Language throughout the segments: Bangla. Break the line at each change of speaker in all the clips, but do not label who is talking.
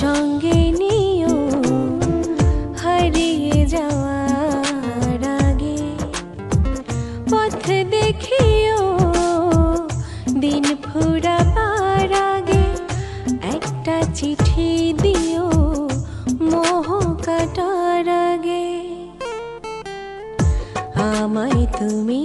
সঙ্গে নিও, হারিয়ে যাওয়ার আগে। পথ দেখিও, দিন ফুরাবার আগে। একটা চিঠি দিও, মোহ কাটার আগে। আমায় তুমি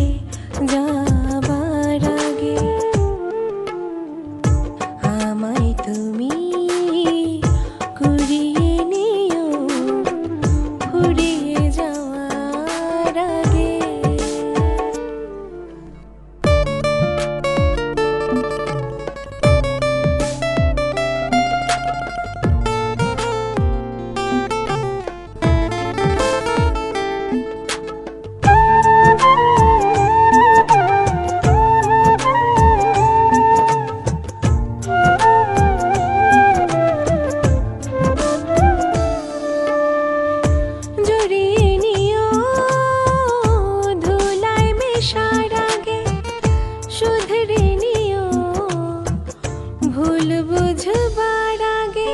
ভুল বুঝবার আগে।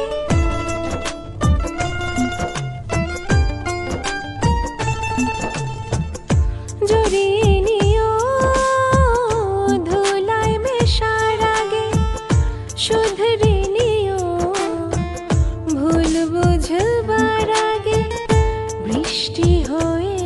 মেশার আগে। ভুল বুঝবার আগে। বৃষ্টি হয়ে